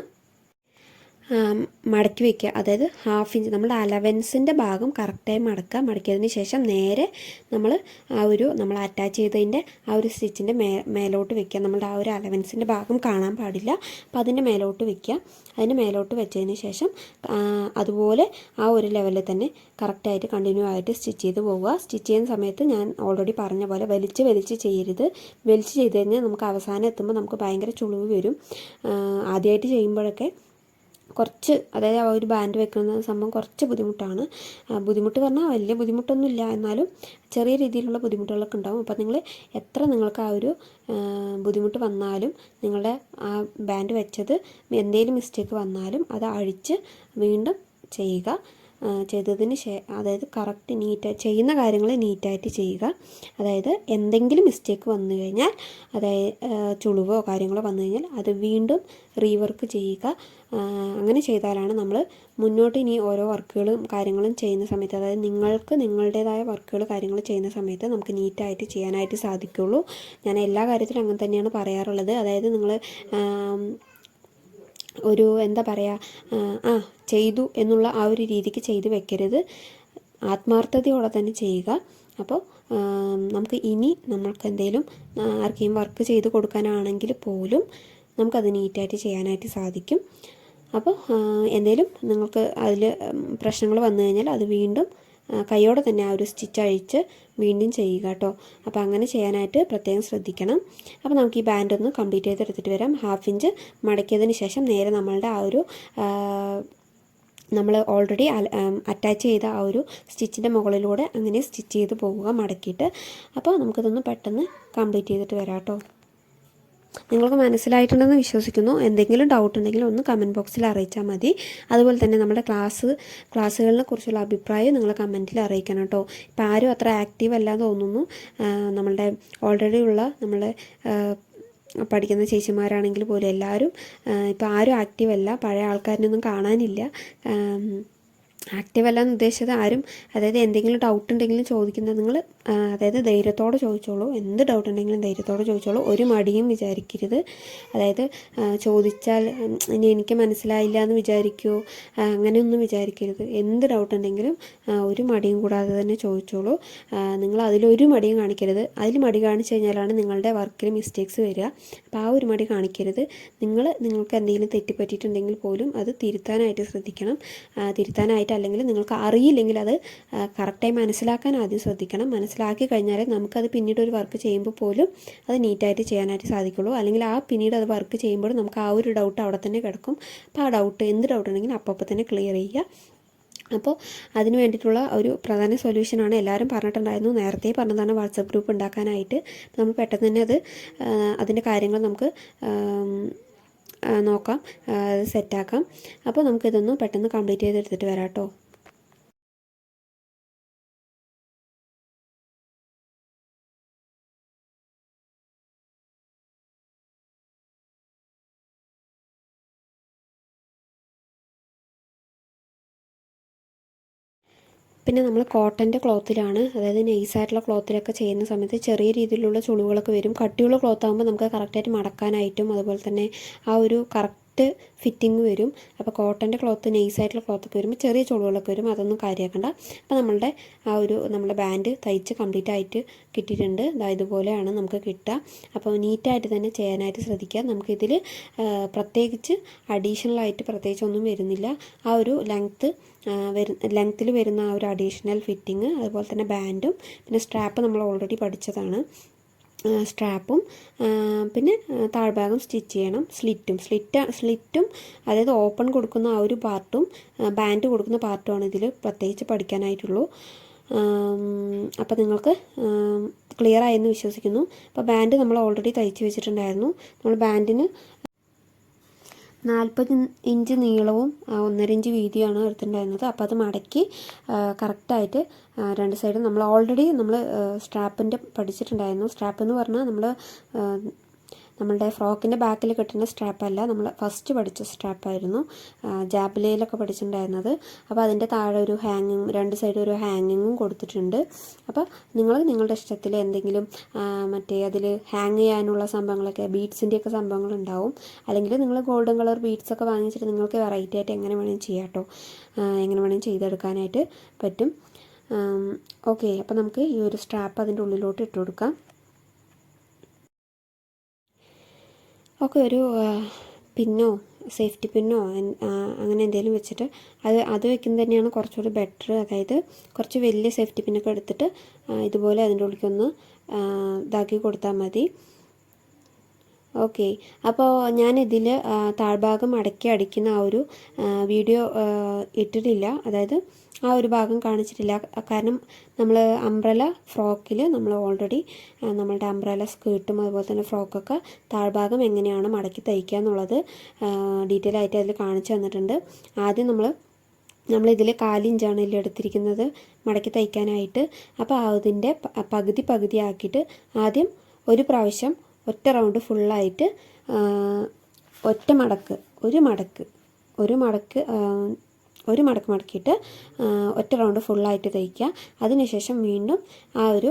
മടക്കി വയ്ക്കുക അതായത് ഹാഫ് ഇഞ്ച് നമ്മുടെ അലവൻസിന്റെ ഭാഗം കറക്റ്റായി മടക്കുക. മടക്കിയതിന് ശേഷം നേരെ നമ്മൾ ആ ഒരു നമ്മൾ അറ്റാച്ച് ചെയ്തതിന്റെ ആ ഒരു സ്റ്റിച്ചിന്റെ മേ മേലോട്ട് വെക്കുക. നമ്മുടെ ആ ഒരു അലവൻസിന്റെ ഭാഗം കാണാൻ പാടില്ല. അപ്പോൾ അതിന്റെ മേലോട്ട് വെക്കുക. അതിന്റെ മേലോട്ട് വെച്ചതിന് ശേഷം അതുപോലെ ആ ഒരു ലെവലിൽ തന്നെ കറക്റ്റായിട്ട് കണ്ടിന്യൂ ആയിട്ട് സ്റ്റിച്ച് ചെയ്ത് പോവുക. സ്റ്റിച്ച് ചെയ്യുന്ന സമയത്ത് ഞാൻ ഓൾറെഡി പറഞ്ഞ പോലെ വലിച്ച് വലിച്ച് ചെയ്യരുത്. വലിച്ച് ചെയ്ത് കഴിഞ്ഞാൽ നമുക്ക് അവസാനം എത്തുമ്പോൾ നമുക്ക് ഭയങ്കര ചുളിവ് വരും. ആദ്യമായിട്ട് ചെയ്യുമ്പോഴൊക്കെ കുറച്ച് അതായത് ആ ഒരു ബാൻഡ് വെക്കുന്ന സംഭവം കുറച്ച് ബുദ്ധിമുട്ടാണ്. ബുദ്ധിമുട്ട് പറഞ്ഞാൽ വലിയ ബുദ്ധിമുട്ടൊന്നുമില്ല. എന്നാലും ചെറിയ രീതിയിലുള്ള ബുദ്ധിമുട്ടുകളൊക്കെ ഉണ്ടാവും. അപ്പോൾ നിങ്ങൾ എത്ര നിങ്ങൾക്ക് ആ ഒരു ബുദ്ധിമുട്ട് വന്നാലും നിങ്ങളുടെ ആ ബാൻഡ് വെച്ചത് എന്തെങ്കിലും മിസ്റ്റേക്ക് വന്നാലും അത് അഴിച്ച് വീണ്ടും ചെയ്യുക. ചെയ്തതിന് ശേ അതായത് കറക്റ്റ് നീറ്റ് ചെയ്യുന്ന കാര്യങ്ങൾ നീറ്റായിട്ട് ചെയ്യുക. അതായത് എന്തെങ്കിലും മിസ്റ്റേക്ക് വന്നു കഴിഞ്ഞാൽ അതായത് ചുളിവോ കാര്യങ്ങളോ വന്നു കഴിഞ്ഞാൽ അത് വീണ്ടും റീവർക്ക് ചെയ്യുക. അങ്ങനെ ചെയ്താലാണ് നമ്മൾ മുന്നോട്ട് ഇനി ഓരോ വർക്കുകളും കാര്യങ്ങളും ചെയ്യുന്ന സമയത്ത് അതായത് നിങ്ങൾക്ക് നിങ്ങളുടേതായ വർക്കുകൾ കാര്യങ്ങൾ ചെയ്യുന്ന സമയത്ത് നമുക്ക് നീറ്റായിട്ട് ചെയ്യാനായിട്ട് സാധിക്കുള്ളൂ. ഞാൻ എല്ലാ കാര്യത്തിലും അങ്ങനെ തന്നെയാണ് പറയാറുള്ളത്. അതായത് നിങ്ങൾ ഒരു എന്താ പറയുക ആ ചെയ്തു എന്നുള്ള ആ ഒരു രീതിക്ക് ചെയ്തു വെക്കരുത്. ആത്മാർത്ഥതയോടെ തന്നെ ചെയ്യുക. അപ്പോൾ നമുക്ക് ഇനി നമ്മൾക്ക് എന്തെങ്കിലും ആർക്കെങ്കിലും വർക്ക് ചെയ്ത് കൊടുക്കാനാണെങ്കിൽ പോലും നമുക്കത് നീറ്റായിട്ട് ചെയ്യാനായിട്ട് സാധിക്കും. അപ്പോൾ എന്തെങ്കിലും നിങ്ങൾക്ക് അതിൽ പ്രശ്നങ്ങൾ വന്നു കഴിഞ്ഞാൽ അത് വീണ്ടും കൈയോടെ തന്നെ ആ ഒരു സ്റ്റിച്ച് അഴിച്ച് വീണ്ടും ചെയ്യുക കേട്ടോ. അപ്പോൾ അങ്ങനെ ചെയ്യാനായിട്ട് പ്രത്യേകം ശ്രദ്ധിക്കണം. അപ്പോൾ നമുക്ക് ഈ ബാൻഡ് ഒന്ന് കംപ്ലീറ്റ് ചെയ്തെടുത്തിട്ട് വരാം. ഹാഫ് ഇഞ്ച് മടക്കിയതിന് ശേഷം നേരെ നമ്മളുടെ ആ ഒരു നമ്മൾ ഓൾറെഡി അറ്റാച്ച് ചെയ്ത ആ ഒരു സ്റ്റിച്ചിന്റെ മുകളിലൂടെ അങ്ങനെ സ്റ്റിച്ച് ചെയ്ത് പോവുക മടക്കിയിട്ട്. അപ്പോൾ നമുക്കിതൊന്ന് പെട്ടെന്ന് കംപ്ലീറ്റ് ചെയ്തിട്ട് വരാം കേട്ടോ. നിങ്ങൾക്ക് മനസ്സിലായിട്ടുണ്ടെന്ന് വിശ്വസിക്കുന്നു. എന്തെങ്കിലും ഡൗട്ട് ഉണ്ടെങ്കിൽ ഒന്ന് കമന്റ് ബോക്സിൽ അറിയിച്ചാൽ മതി. അതുപോലെ തന്നെ നമ്മുടെ ക്ലാസ് ക്ലാസ്സുകളിനെ കുറിച്ചുള്ള അഭിപ്രായം നിങ്ങൾ കമന്റിൽ അറിയിക്കണം കേട്ടോ. ഇപ്പം ആരും അത്ര ആക്റ്റീവ് അല്ല തോന്നുന്നു. നമ്മളുടെ ഓൾറെഡി ഉള്ള നമ്മളെ പഠിക്കുന്ന ചേച്ചിമാരാണെങ്കിൽ പോലും എല്ലാവരും ഇപ്പോൾ ആരും ആക്റ്റീവ് അല്ല. പഴയ ആൾക്കാരിനൊന്നും കാണാനില്ല. ആക്റ്റീവ് അല്ല എന്ന് ഉദ്ദേശിച്ചത് ആരും അതായത് എന്തെങ്കിലും ഡൗട്ട് ഉണ്ടെങ്കിലും ചോദിക്കുന്നത് നിങ്ങൾ അതായത് ധൈര്യത്തോടെ ചോദിച്ചോളൂ. എന്ത് ഡൗട്ട് ഉണ്ടെങ്കിലും ധൈര്യത്തോടെ ചോദിച്ചോളൂ. ഒരു മടിയും വിചാരിക്കരുത്. അതായത് ചോദിച്ചാൽ ഇനി എനിക്ക് മനസ്സിലായില്ല എന്ന് വിചാരിക്കുമോ അങ്ങനെയൊന്നും വിചാരിക്കരുത്. എന്ത് ഡൗട്ട് ഉണ്ടെങ്കിലും ഒരു മടിയും കൂടാതെ തന്നെ ചോദിച്ചോളൂ. നിങ്ങൾ അതിലൊരു മടിയും കാണിക്കരുത്. അതിൽ മടി കാണിച്ചു കഴിഞ്ഞാലാണ് നിങ്ങളുടെ വർക്കിൽ മിസ്റ്റേക്സ് വരിക. അപ്പോൾ ആ ഒരു മടി കാണിക്കരുത്. നിങ്ങൾ നിങ്ങൾക്ക് എന്തെങ്കിലും തെറ്റിപ്പറ്റിയിട്ടുണ്ടെങ്കിൽ പോലും അത് തിരുത്താനായിട്ട് ശ്രദ്ധിക്കണം. ആ, തിരുത്താനായിട്ട് അല്ലെങ്കിൽ നിങ്ങൾക്ക് അറിയില്ലെങ്കിൽ അത് കറക്റ്റായി മനസ്സിലാക്കാൻ ആദ്യം ശ്രദ്ധിക്കണം. മനസ്സിലാക്കി കഴിഞ്ഞാലേ നമുക്കത് പിന്നീട് ഒരു വർക്ക് ചെയ്യുമ്പോൾ പോലും അത് നീറ്റായിട്ട് ചെയ്യാനായിട്ട് സാധിക്കുള്ളൂ. അല്ലെങ്കിൽ ആ പിന്നീട് അത് വർക്ക് ചെയ്യുമ്പോൾ നമുക്ക് ആ ഒരു ഡൗട്ട് അവിടെ തന്നെ കിടക്കും. അപ്പോൾ ആ ഡൗട്ട് എന്ത് ഡൗട്ട് ഉണ്ടെങ്കിലും അപ്പോൾ തന്നെ ക്ലിയർ ചെയ്യുക. അപ്പോൾ അതിന് വേണ്ടിയിട്ടുള്ള ഒരു പ്രധാന സൊല്യൂഷനാണ് എല്ലാവരും പറഞ്ഞിട്ടുണ്ടായിരുന്നു. നേരത്തെ പറഞ്ഞതാണ് വാട്സപ്പ് ഗ്രൂപ്പ് ഉണ്ടാക്കാനായിട്ട്. നമ്മൾ പെട്ടെന്ന് തന്നെ അത് അതിന്റെ കാര്യങ്ങൾ നമുക്ക് നോക്കാം. സെറ്റാക്കാം അപ്പോൾ നമുക്കിതൊന്ന് പെട്ടെന്ന് കംപ്ലീറ്റ് ചെയ്തെടുത്തിട്ട് വരാം കേട്ടോ. പിന്നെ നമ്മൾ കോട്ടന്റെ ക്ലോത്തിലാണ് അതായത് നൈസായിട്ടുള്ള ക്ലോത്തിലൊക്കെ ചെയ്യുന്ന സമയത്ത് ചെറിയ രീതിയിലുള്ള ചുളിവുകളൊക്കെ വരും. കട്ടിയുള്ള ക്ലോത്ത് ആകുമ്പോൾ നമുക്ക് കറക്റ്റായിട്ട് മടക്കാനായിട്ടും അതുപോലെ തന്നെ ആ ഒരു കറക്റ്റ് ഫിറ്റിംഗ് വരും. അപ്പോൾ കോട്ടന്റെ ക്ലോത്ത് നൈസായിട്ടുള്ള ക്ലോത്തൊക്കെ വരുമ്പോൾ ചെറിയ ചുളുകളൊക്കെ വരും. അതൊന്നും കാര്യമാക്കണ്ട അപ്പോൾ നമ്മളുടെ ആ ഒരു നമ്മുടെ ബാൻഡ് തയ്ച്ച് കംപ്ലീറ്റ് ആയിട്ട് കിട്ടിയിട്ടുണ്ട്. ഇതുപോലെയാണ് നമുക്ക് കിട്ടുക. അപ്പോൾ നീറ്റായിട്ട് തന്നെ ചെയ്യാനായിട്ട് ശ്രദ്ധിക്കുക. നമുക്കിതിൽ പ്രത്യേകിച്ച് അഡീഷണൽ ആയിട്ട് പ്രത്യേകിച്ച് ഒന്നും വരുന്നില്ല. ആ ഒരു ലെങ്ത്ത് വരു ലെങ്ത്തിൽ വരുന്ന ആ ഒരു അഡീഷണൽ ഫിറ്റിങ് അതുപോലെ തന്നെ ബാൻഡും പിന്നെ സ്ട്രാപ്പ് നമ്മൾ ഓൾറെഡി പഠിച്ചതാണ്. സ്ട്രാപ്പും പിന്നെ താഴ്ഭാഗം സ്റ്റിച്ച് ചെയ്യണം. സ്ലിറ്റും സ്ലിറ്റ് സ്ലിറ്റും അതായത് ഓപ്പൺ കൊടുക്കുന്ന ആ ഒരു പാർട്ടും ബാൻഡ് കൊടുക്കുന്ന പാർട്ടുമാണ് ഇതിൽ പ്രത്യേകിച്ച് പഠിക്കാനായിട്ടുള്ളൂ. അപ്പോൾ നിങ്ങൾക്ക് ക്ലിയർ ആയെന്ന് വിശ്വസിക്കുന്നു. അപ്പോൾ ബാൻഡ് നമ്മൾ ഓൾറെഡി തയ്ച്ച് വെച്ചിട്ടുണ്ടായിരുന്നു. നമ്മൾ ബാൻഡിന് നാൽപ്പത് ഇഞ്ച് നീളവും ഒന്നര ഇഞ്ച് വീതിയാണ് എടുത്തിട്ടുണ്ടായിരുന്നത്. അപ്പോൾ അത് മടക്കി കറക്റ്റായിട്ട് രണ്ട് സൈഡും നമ്മൾ ഓൾറെഡി നമ്മൾ സ്ട്രാപ്പിന്റെ പഠിച്ചിട്ടുണ്ടായിരുന്നു. സ്ട്രാപ്പ് എന്ന് പറഞ്ഞാൽ നമ്മൾ നമ്മളുടെ ഫ്രോക്കിന്റെ ബാക്കിൽ കെട്ടുന്ന സ്ട്രാപ്പല്ല നമ്മൾ ഫസ്റ്റ് പഠിച്ച സ്ട്രാപ്പായിരുന്നു ജാബിലയിലൊക്കെ പഠിച്ചിട്ടുണ്ടായിരുന്നത്. അപ്പോൾ അതിന്റെ താഴെ ഒരു ഹാങ്ങിങ് രണ്ട് സൈഡും ഒരു ഹാങ്ങിങ്ങും കൊടുത്തിട്ടുണ്ട്. അപ്പോൾ നിങ്ങൾ നിങ്ങളുടെ ഇഷ്ടത്തിൽ എന്തെങ്കിലും മറ്റേ അതിൽ ഹാങ് ചെയ്യാനുള്ള സംഭവങ്ങളൊക്കെ ബീഡ്സിന്റെയൊക്കെ സംഭവങ്ങൾ ഉണ്ടാവും. അല്ലെങ്കിൽ നിങ്ങൾ ഗോൾഡൻ കളർ ബീഡ്സൊക്കെ വാങ്ങിച്ചിട്ട് നിങ്ങൾക്ക് വെറൈറ്റി ആയിട്ട് എങ്ങനെ വേണമെങ്കിലും ചെയ്യാം കേട്ടോ എങ്ങനെ വേണമെങ്കിലും ചെയ്തെടുക്കാനായിട്ട് പറ്റും. ഓക്കെ അപ്പോൾ നമുക്ക് ഈ ഒരു സ്ട്രാപ്പ് അതിന്റെ ഉള്ളിലോട്ട് ഇട്ട് കൊടുക്കാം. ഒക്കെ ഒരു പിന്നോ സേഫ്റ്റി പിന്നോ അങ്ങനെ എന്തെങ്കിലും വെച്ചിട്ട് അത് അത് വെക്കുന്നത് തന്നെയാണ് കുറച്ചുകൂടി ബെറ്റർ അതായത് കുറച്ച് വലിയ സേഫ്റ്റി പിന്നൊക്കെ എടുത്തിട്ട് ഇതുപോലെ അതിന്റെ ഉള്ളിലേക്കൊന്ന് ഇതാക്കി കൊടുത്താൽ മതി. ഓക്കെ. അപ്പോൾ ഞാനിതിൽ താഴ്ഭാഗം അടക്കി അടിക്കുന്ന ആ ഒരു വീഡിയോ ഇട്ടിട്ടില്ല. അതായത് ആ ഒരു ഭാഗം കാണിച്ചിട്ടില്ല. കാരണം നമ്മൾ അംബ്രല ഫ്രോക്കിൽ നമ്മൾ ഓൾറെഡി നമ്മളുടെ അംബ്രല സ്കേർട്ടും അതുപോലെ തന്നെ ഫ്രോക്കൊക്കെ താഴ്ഭാഗം എങ്ങനെയാണ് മടക്കി തയ്ക്കുക എന്നുള്ളത് ഡീറ്റെയിൽ ആയിട്ട് അതിൽ കാണിച്ചു തന്നിട്ടുണ്ട്. ആദ്യം നമ്മൾ നമ്മളിതിൽ കാലിഞ്ചാണ് ഇതിൽ എടുത്തിരിക്കുന്നത് മടക്കി തയ്ക്കാനായിട്ട്. അപ്പോൾ അതിന്റെ പകുതി പകുതി ആക്കിയിട്ട് ആദ്യം ഒരു പ്രാവശ്യം ഒറ്റ റൗണ്ട് ഫുള്ളായിട്ട് ഒറ്റ മടക്ക് ഒരു മടക്ക് ഒരു മടക്ക് ഒരു മടക്ക് മടക്കിയിട്ട് ഒറ്റ റൗണ്ട് ഫുള്ളായിട്ട് തയ്ക്കുക അതിനുശേഷം വീണ്ടും ആ ഒരു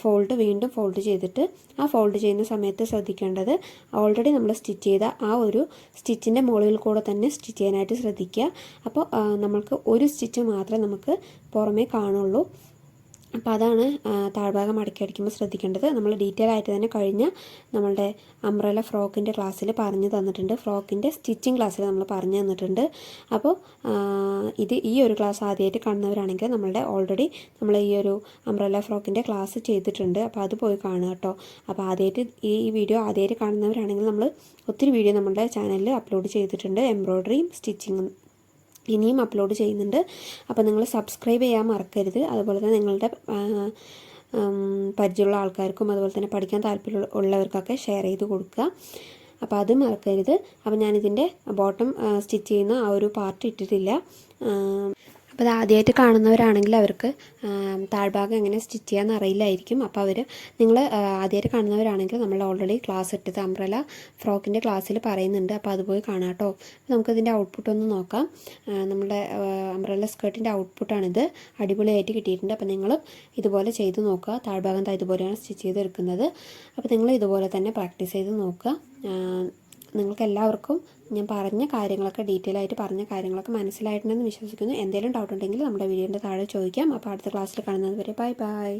ഫോൾഡ് വീണ്ടും ഫോൾഡ് ചെയ്തിട്ട് ആ ഫോൾഡ് ചെയ്യുന്ന സമയത്ത് ശ്രദ്ധിക്കേണ്ടത് ഓൾറെഡി നമ്മൾ സ്റ്റിച്ച് ചെയ്ത ആ ഒരു സ്റ്റിച്ചിന്റെ മുകളിൽ കൂടെ തന്നെ സ്റ്റിച്ച് ചെയ്യാനായിട്ട് ശ്രദ്ധിക്കുക. അപ്പോൾ നമ്മൾക്ക് ഒരു സ്റ്റിച്ച് മാത്രമേ നമുക്ക് പുറമേ കാണുള്ളൂ. അപ്പോൾ അതാണ് താഴ്ഭാഗം മടക്കി അടിക്കുമ്പോൾ ശ്രദ്ധിക്കേണ്ടത്. നമ്മൾ ഡീറ്റെയിൽ ആയിട്ട് തന്നെ കഴിഞ്ഞ നമ്മളുടെ അംബ്രല ഫ്രോക്കിന്റെ ക്ലാസ്സിൽ പറഞ്ഞു തന്നിട്ടുണ്ട്. ഫ്രോക്കിന്റെ സ്റ്റിച്ചിങ് ക്ലാസ്സിൽ നമ്മൾ പറഞ്ഞു തന്നിട്ടുണ്ട്. അപ്പോൾ ഇത് ഈ ഒരു ക്ലാസ് ആദ്യമായിട്ട് കാണുന്നവരാണെങ്കിൽ നമ്മളുടെ ഓൾറെഡി നമ്മൾ ഈ ഒരു അംബ്രല ഫ്രോക്കിന്റെ ക്ലാസ് ചെയ്തിട്ടുണ്ട്. അപ്പോൾ അത് പോയി കാണുക കേട്ടോ അപ്പോൾ ആദ്യമായിട്ട് ഈ വീഡിയോ ആദ്യമായിട്ട് കാണുന്നവരാണെങ്കിൽ നമ്മൾ ഒത്തിരി വീഡിയോ നമ്മളുടെ ചാനലിൽ അപ്ലോഡ് ചെയ്തിട്ടുണ്ട്. എംബ്രോയ്ഡറിയും സ്റ്റിച്ചിങ്ങും ഇനിയും അപ്ലോഡ് ചെയ്യുന്നുണ്ട്. അപ്പോൾ നിങ്ങൾ സബ്സ്ക്രൈബ് ചെയ്യാൻ മറക്കരുത്. അതുപോലെ തന്നെ നിങ്ങളുടെ പരിചയമുള്ള ആൾക്കാർക്കും അതുപോലെ തന്നെ പഠിക്കാൻ താല്പര്യം ഉള്ളവർക്കൊക്കെ ഷെയർ ചെയ്ത് കൊടുക്കുക. അപ്പോൾ അത് മറക്കരുത്. അപ്പോൾ ഞാനിതിന്റെ ബോട്ടം സ്റ്റിച്ച് ചെയ്യുന്ന ആ ഒരു പാർട്ട് ഇട്ടിട്ടില്ല. അപ്പോൾ അത് ആദ്യമായിട്ട് കാണുന്നവരാണെങ്കിൽ അവർക്ക് താഴ്ഭാഗം എങ്ങനെ സ്റ്റിച്ച് ചെയ്യാമെന്ന് അറിയില്ലായിരിക്കും. അപ്പോൾ അവർ നിങ്ങൾ ആദ്യമായിട്ട് കാണുന്നവരാണെങ്കിൽ നമ്മൾ ഓൾറെഡി ക്ലാസ് ഇട്ടത് അംബ്രല ഫ്രോക്കിന്റെ ക്ലാസ്സിൽ പറയുന്നുണ്ട്. അപ്പോൾ അത് പോയി കാണാം നമുക്കതിന്റെ ഔട്ട്പുട്ട് ഒന്ന് നോക്കാം. നമ്മുടെ അംബ്രല സ്കേർട്ടിന്റെ ഔട്ട്പുട്ടാണിത് അടിപൊളിയായിട്ട് കിട്ടിയിട്ടുണ്ട്. അപ്പോൾ നിങ്ങൾ ഇതുപോലെ ചെയ്ത് നോക്കുക. താഴ്ഭാഗം ഇതുപോലെയാണ് സ്റ്റിച്ച് ചെയ്തെടുക്കുന്നത്. അപ്പോൾ നിങ്ങൾ ഇതുപോലെ തന്നെ പ്രാക്ടീസ് ചെയ്ത് നോക്കുക. നിങ്ങൾക്ക് എല്ലാവർക്കും ഞാൻ പറഞ്ഞ കാര്യങ്ങളൊക്കെ ഡീറ്റെയിൽ ആയിട്ട് പറഞ്ഞ കാര്യങ്ങളൊക്കെ മനസ്സിലായിട്ടുണ്ടെന്ന് വിശ്വസിക്കുന്നു. എന്തെങ്കിലും ഡൗട്ട് ഉണ്ടെങ്കിൽ നമ്മുടെ വീഡിയോന്റെ താഴെ ചോദിക്കാം. അപ്പോൾ അടുത്ത ക്ലാസ്സിൽ കാണുന്നത് വരെ ബൈ ബൈ